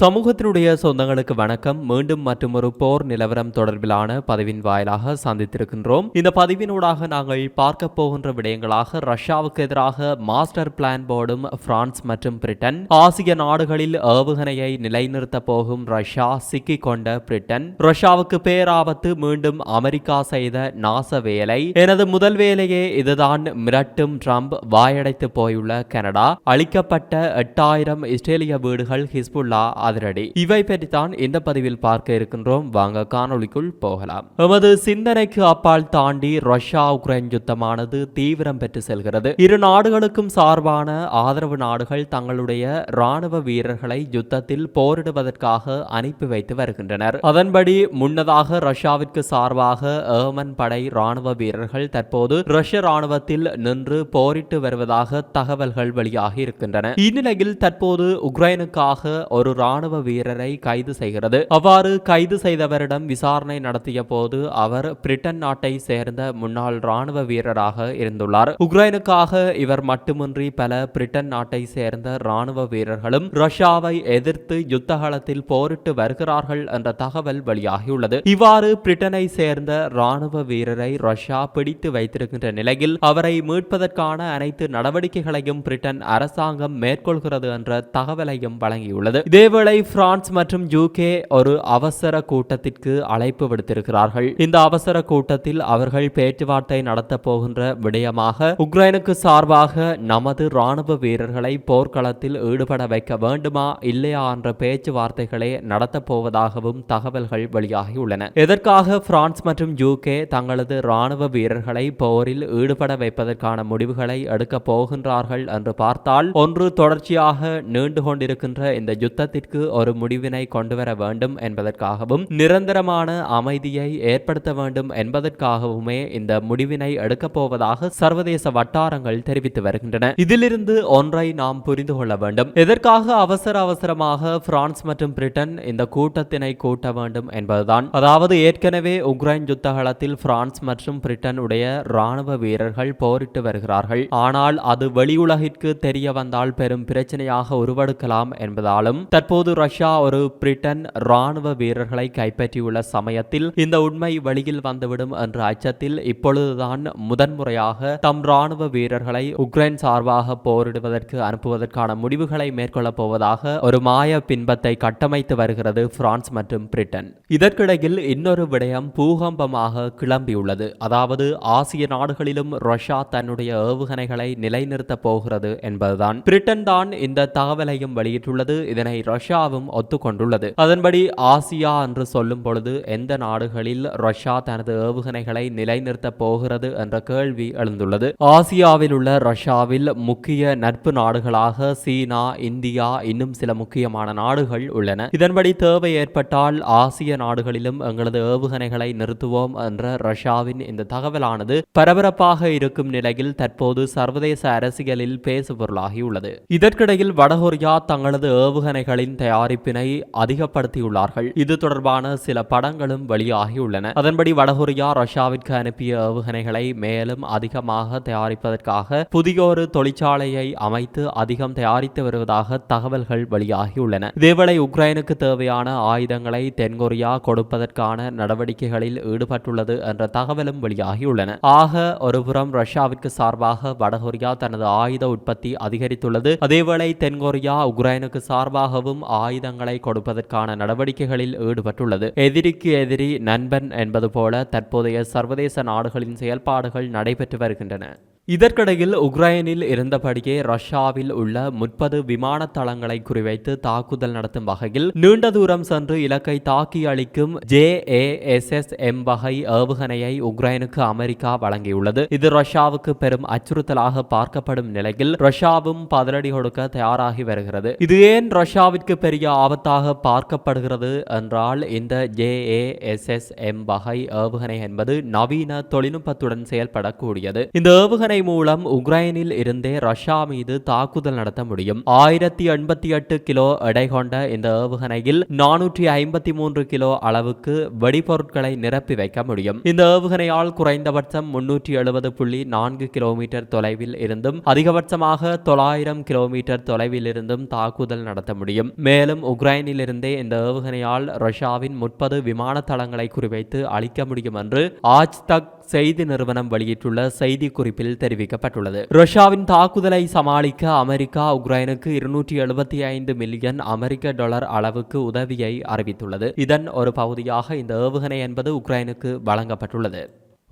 சமூகத்தினுடைய சொந்தங்களுக்கு வணக்கம். மீண்டும் மற்றும் ஒரு போர் நிலவரம் தொடர்பிலான பதிவின் வாயிலாக சந்தித்திருக்கின்றோம். இந்த பதிவினூடாக நாங்கள் பார்க்க போகின்ற விடயங்களாக ரஷ்யாவுக்கு எதிராக மாஸ்டர் பிளான் போர்டும் பிரான்ஸ் மற்றும் பிரிட்டன் ஆசிய நாடுகளில் ஏவுகணையை நிலைநிறுத்த போகும் ரஷ்யா சிக்கிக் கொண்ட பிரிட்டன் ரஷ்யாவுக்கு பேராபத்து மீண்டும் அமெரிக்கா செய்த நாச வேலை. எனது முதல் வேலையே இதுதான் மிரட்டும் ட்ரம்ப் வாயடைத்து போயுள்ள கனடா. அளிக்கப்பட்ட எட்டாயிரம் இஸ்ரேலிய வீடுகள் ஹிஸ்புல்லா அதிரடி. இவை பற்றித்தான் இந்த பதிவில் பார்க்க இருக்கின்றோம். வாங்க காணொளிக்குள் போகலாம். எமது சிந்தனைக்கு அப்பால் தாண்டி ரஷ்யா உக்ரைன் யுத்தமானது தீவிரம் பெற்று செல்கிறது. இரு நாடுகளுக்கும் சார்பான ஆதரவு நாடுகள் தங்களுடைய ராணுவ வீரர்களை யுத்தத்தில் போரிடுவதற்காக அனுப்பி வைத்து வருகின்றனர். அதன்படி முன்னதாக ரஷ்யாவிற்கு சார்பாக ஏமன் படை ராணுவ வீரர்கள் தற்போது ரஷ்ய ராணுவத்தில் நின்று போரிட்டு வருவதாக தகவல்கள் வெளியாகி இருக்கின்றன. இந்நிலையில் தற்போது உக்ரைனுக்காக ஒரு ராணுவ ராணுவ வீரரை கைது செய்கிறது. அவ்வாறு கைது செய்தவரிடம் விசாரணை நடத்திய போது அவர் பிரிட்டன் நாட்டை சேர்ந்த முன்னாள் ராணுவ வீரராக இருந்துள்ளார். உக்ரைனுக்காக இவர் மட்டுமின்றி பல பிரிட்டன் நாட்டை சேர்ந்த ராணுவ வீரர்களும் ரஷ்யாவை எதிர்த்து யுத்தகலத்தில் போரிட்டு வருகிறார்கள் என்ற தகவல் வெளியாகியுள்ளது. இவ்வாறு பிரிட்டனை சேர்ந்த ராணுவ வீரரை ரஷ்யா பிடித்து வைத்திருக்கின்ற நிலையில் அவரை மீட்பதற்கான அனைத்து நடவடிக்கைகளையும் பிரிட்டன் அரசாங்கம் மேற்கொள்கிறது என்ற தகவலையும் வழங்கியுள்ளது. இதேவேளை பிரான்ஸ் மற்றும் யூகே ஒரு அவசர கூட்டத்திற்கு அழைப்பு விடுத்திருக்கிறார்கள். இந்த அவசர கூட்டத்தில் அவர்கள் பேச்சுவார்த்தை நடத்த போகின்ற விடயமாக உக்ரைனுக்கு சார்பாக நமது ராணுவ வீரர்களை போர்க்களத்தில் ஈடுபட வைக்க வேண்டுமா இல்லையா என்ற பேச்சுவார்த்தைகளை நடத்தப் போவதாகவும் தகவல்கள் வெளியாகியுள்ளன. எதற்காக பிரான்ஸ் மற்றும் யூகே தங்களது ராணுவ வீரர்களை போரில் ஈடுபட வைப்பதற்கான முடிவுகளை எடுக்க போகின்றார்கள் என்று பார்த்தால் ஒன்று தொடர்ச்சியாக நீண்டு கொண்டிருக்கின்ற இந்த யுத்தத்திற்கு ஒரு முடிவினை கொண்டுவர வேண்டும் என்பதற்காகவும் நிரந்தரமான அமைதியை ஏற்படுத்த வேண்டும் என்பதற்காகவுமே இந்த முடிவினை எடுக்கப் போவதாக சர்வதேச வட்டாரங்கள் தெரிவித்து வருகின்றன. இதிலிருந்து ஒன்றை நாம் புரிந்து கொள்ள வேண்டும். எதற்காக அவசர அவசரமாக பிரான்ஸ் மற்றும் பிரிட்டன் இந்த கூட்டத்தினை கூட்ட வேண்டும் என்பதுதான். அதாவது ஏற்கனவே உக்ரைன் யுத்தகலத்தில் பிரான்ஸ் மற்றும் பிரிட்டன் உடைய ராணுவ வீரர்கள் போரிட்டு வருகிறார்கள். ஆனால் அது வெளியுலகிற்கு தெரிய வந்தால் பெரும் பிரச்சனையாக உருவெடுக்கலாம் என்பதாலும் தற்போது ரஷ்யா ஒரு பிரிட்டன் ராணுவ வீரர்களை கைப்பற்றியுள்ள சமயத்தில் இந்த உண்மை வெளியில் வந்துவிடும் என்ற அச்சத்தில் இப்பொழுதுதான் முதன்முறையாக தம் ராணுவ வீரர்களை உக்ரைன் சார்பாக போரிடுவதற்கு அனுப்புவதற்கான முடிவுகளை மேற்கொள்ளப் போவதாக ஒரு மாய பின்பத்தை கட்டமைத்து வருகிறது பிரான்ஸ் மற்றும் பிரிட்டன். இதற்கிடையில் இன்னொரு விடயம் பூகம்பமாக கிளம்பியுள்ளது. அதாவது ஆசிய நாடுகளிலும் ரஷ்யா தன்னுடைய ஏவுகணைகளை நிலைநிறுத்தப் போகிறது என்பதுதான். பிரிட்டன் தான் இந்த தகவலையும் வெளியிட்டுள்ளது. இதனை ரஷ்யாவும் ஒத்துக்கொண்டுள்ளது. அதன்படி ஆசியா என்று சொல்லும் பொழுது எந்த நாடுகளில் ரஷ்யா தனது ஏவுகணைகளை நிலைநிறுத்தப் போகிறது என்ற கேள்வி எழுந்துள்ளது. ஆசியாவில் உள்ள ரஷ்யாவில் முக்கிய நட்பு நாடுகளாக சீனா இந்தியா இன்னும் சில முக்கியமான நாடுகள் உள்ளன. இதன்படி தேவை ஏற்பட்டால் ஆசிய நாடுகளிலும் எங்களது ஏவுகணைகளை நிறுத்துவோம் என்ற ரஷ்யாவின் இந்த தகவலானது பரபரப்பாக இருக்கும் நிலையில் தற்போது சர்வதேச அரசியலில் பேசுபொருளாகியுள்ளது. இதற்கிடையில் வடகொரியா தங்களது ஏவுகணைகளின் தயாரிப்பினை அதிகப்படுத்தியுள்ளார்கள். இது தொடர்பான சில படங்களும் வெளியாகியுள்ளன. அதன்படி வடகொரியா ரஷ்யாவிற்கு அனுப்பிய ஏவுகணைகளை மேலும் அதிகமாக தயாரிப்பதற்காக புதிய ஒரு தொழிற்சாலையை அமைத்து அதிகம் தயாரித்து வருவதாக தகவல்கள் வெளியாகியுள்ளன. இதேவேளை உக்ரைனுக்கு தேவையான ஆயுதங்களை தென்கொரியா கொடுப்பதற்கான நடவடிக்கைகளில் ஈடுபட்டுள்ளது என்ற தகவலும் வெளியாகியுள்ளன. ஆக ஒருபுறம் ரஷ்யாவிற்கு சார்பாக வடகொரியா தனது ஆயுத உற்பத்தி அதிகரித்துள்ளது. அதேவேளை தென்கொரியா உக்ரைனுக்கு சார்பாகவும் ஆயுதங்களை கொடுப்பதற்கான நடவடிக்கைகளில் ஈடுபட்டுள்ளது. எதிரிக்கு எதிரி நண்பன் என்பது போல தற்போதைய சர்வதேச நாடுகளின் செயல்பாடுகள் நடைபெற்று வருகின்றன. இதற்கிடையில் உக்ரைனில் இருந்தபடியே ரஷ்யாவில் உள்ள முப்பது விமான தளங்களை குறிவைத்து தாக்குதல் நடத்தும் வகையில் நீண்ட தூரம் சென்று இலக்கை தாக்கி அளிக்கும் J A S S M வகை ஏவுகணையை உக்ரைனுக்கு அமெரிக்கா வழங்கியுள்ளது. இது ரஷ்யாவுக்கு பெரும் அச்சுறுத்தலாக பார்க்கப்படும் நிலையில் ரஷ்யாவும் பதிலடி கொடுக்க தயாராகி வருகிறது. இது ஏன் ரஷ்யாவிற்கு பெரிய ஆபத்தாக பார்க்கப்படுகிறது என்றால் இந்த J A S S M வகை ஏவுகணை என்பது நவீன தொழில்நுட்பத்துடன் செயல்படக்கூடியது. இந்த ஏவுகணை மூலம் உக்ரைனில் இருந்தே ரஷ்யா மீது தாக்குதல் நடத்த முடியும். ஆயிரத்தி எண்பத்தி எட்டு கிலோ எடை கொண்ட இந்த ஏவுகணையில் நானூற்றி ஐம்பத்தி மூன்று கிலோ அளவுக்கு வெடிபொருட்களை நிரப்பி வைக்க முடியும். இந்த ஏவுகணையால் குறைந்தபட்சம் முன்னூற்றி எழுபது புள்ளி நான்கு கிலோமீட்டர் தொலைவில் இருந்தும் அதிகபட்சமாக தொள்ளாயிரம் கிலோமீட்டர் தொலைவில் இருந்தும் தாக்குதல் நடத்த முடியும். மேலும் உக்ரைனிலிருந்தே இந்த ஏவுகணையால் ரஷ்யாவின் முப்பது விமான தளங்களை குறிவைத்து அளிக்க முடியும் என்று ஆஜ் தக் செய்தி நிறுவனம் வெளியிட்டுள்ள செய்தி குறிப்பில் தெரிவிக்கப்பட்டுள்ளது. ரஷ்யாவின் தாக்குதலை சமாளிக்க அமெரிக்கா உக்ரைனுக்கு இருநூற்றி எழுபத்தி ஐந்து மில்லியன் அமெரிக்க டாலர் அளவுக்கு உதவியை அறிவித்துள்ளது. இதன் ஒரு பகுதியாக இந்த ஏவுகணை என்பது உக்ரைனுக்கு வழங்கப்பட்டுள்ளது.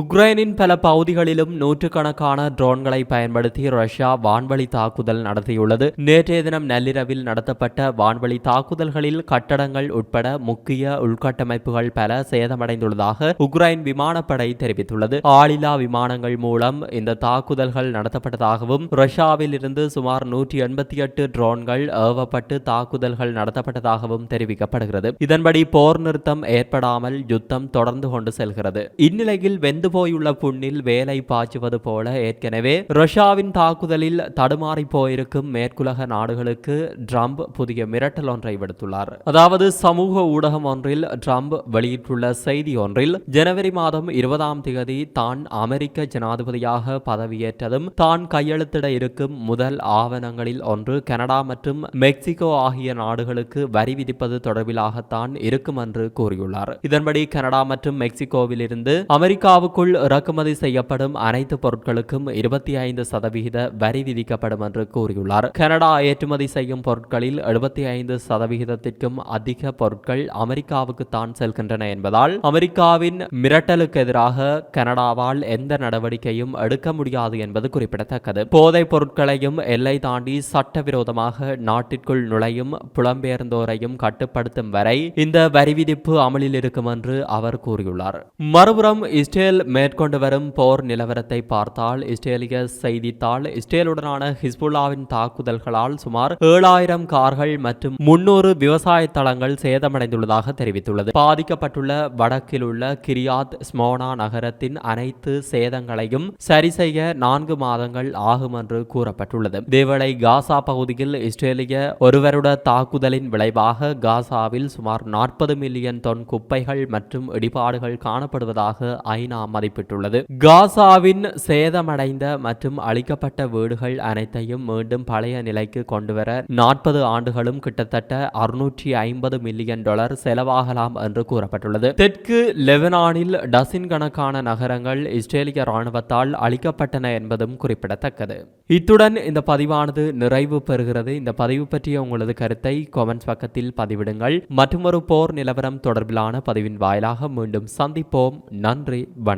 உக்ரைனின் பல பகுதிகளிலும் நூற்றுக்கணக்கான ட்ரோன்களை பயன்படுத்தி ரஷ்யா வான்வழி தாக்குதல் நடத்தியுள்ளது. நேற்றைய தினம் நள்ளிரவில் நடத்தப்பட்ட வான்வழி தாக்குதல்களில் கட்டடங்கள் உட்பட முக்கிய உள்கட்டமைப்புகள் பல சேதமடைந்துள்ளதாக உக்ரைன் விமானப்படை தெரிவித்துள்ளது. ஆளில்லா விமானங்கள் மூலம் இந்த தாக்குதல்கள் நடத்தப்பட்டதாகவும் ரஷ்யாவில் இருந்து சுமார் நூற்றி எண்பத்தி எட்டு ட்ரோன்கள் ஏவப்பட்டு தாக்குதல்கள் நடத்தப்பட்டதாகவும் தெரிவிக்கப்படுகிறது. இதன்படி போர் நிறுத்தம் ஏற்படாமல் யுத்தம் தொடர்ந்து கொண்டு செல்கிறது. இந்நிலையில் வெந்து போயுள்ள புண்ணில் வேலை பாய்ச்சுவது போல ஏற்கனவே ரஷ்யாவின் தாக்குதலில் தடுமாறி போயிருக்கும் மேற்குலக நாடுகளுக்கு ட்ரம்ப் புதிய மிரட்டல் ஒன்றை விடுத்துள்ளார். அதாவது சமூக ஊடகம் ஒன்றில் ட்ரம்ப் வெளியிட்டுள்ள செய்தி ஒன்றில் ஜனவரி மாதம் இருபதாம் தேதி தான் அமெரிக்க ஜனாதிபதியாக பதவியேற்றதும் தான் கையெழுத்திட இருக்கும் முதல் ஆவணங்களில் ஒன்று கனடா மற்றும் மெக்சிகோ ஆகிய நாடுகளுக்கு வரி விதிப்பது தொடர்பிலாகத்தான் இருக்கும் என்று கூறியுள்ளார். இதன்படி கனடா மற்றும் மெக்சிகோவில் இருந்து அமெரிக்காவுக்குள் இறக்குமதி செய்யப்படும் அனைத்து பொருட்களுக்கும் இருபத்தி ஐந்து சதவிகித வரி விதிக்கப்படும் என்று கூறியுள்ளார். கனடா ஏற்றுமதி செய்யும் பொருட்களில் எழுபத்தி ஐந்து சதவிகிதத்திற்கும் அதிக பொருட்கள் அமெரிக்காவுக்கு தான் செல்கின்றன என்பதால் அமெரிக்காவின் மிரட்டலுக்கு எதிராக கனடாவால் எந்த நடவடிக்கையும் எடுக்க முடியாது என்பது குறிப்பிடத்தக்கது. போதைப் பொருட்களையும் எல்லை தாண்டி சட்டவிரோதமாக நாட்டிற்குள் நுழையும் புலம்பெயர்ந்தோரையும் கட்டுப்படுத்தும் வரை இந்த வரி விதிப்பு அமலில் இருக்கும் என்று அவர் கூறியுள்ளார். மறுபுறம் இஸ்ரேல் மேற்கொண்டு வரும் போர் நிலவரத்தை பார்த்தால் இஸ்ரேலிய செய்தித்தாள் இஸ்ரேலுடனான ஹிஸ்புல்லாவின் தாக்குதல்களால் சுமார் ஏழாயிரம் கார்கள் மற்றும் முன்னூறு விவசாய தளங்கள் சேதமடைந்துள்ளதாக தெரிவித்துள்ளது. பாதிக்கப்பட்டுள்ள வடக்கில் உள்ள கிரியாத் ஸ்மோனா நகரத்தின் அனைத்து சேதங்களையும் சரி செய்ய நான்கு மாதங்கள் ஆகும் என்று கூறப்பட்டுள்ளது. இதேவேளை காசா பகுதியில் இஸ்ரேலிய ஒருவருட தாக்குதலின் விளைவாக காசாவில் சுமார் நாற்பது மில்லியன் தொன் குப்பைகள் மற்றும் இடிபாடுகள் காணப்படுவதாக ஐநா மதிப்பிட்டுள்ளது காசாவின் சேதமடைந்த மற்றும் அழிக்கப்பட்ட வீடுகள் அனைத்தையும் மீண்டும் பழைய நிலைக்கு கொண்டுவர நாற்பது ஆண்டுகளும் கிட்டத்தட்ட அறுநூற்றி ஐம்பது மில்லியன் டாலர் செலவாகலாம் என்று கூறப்பட்டுள்ளது. தெற்கு லெபனானில் டசின் கணக்கான நகரங்கள் இஸ்ரேலிய ராணுவத்தால் அழிக்கப்பட்டன என்பதும் குறிப்பிடத்தக்கது. இத்துடன் இந்த பதிவானது நிறைவு பெறுகிறது. இந்த பதிவு பற்றிய உங்களது கருத்தை கொமெண்ட்ஸ் பக்கத்தில் பதிவிடுங்கள். மற்றொரு போர் நிலவரம் தொடர்பிலான பதிவின் வாயிலாக மீண்டும் சந்திப்போம். நன்றி வணக்கம்.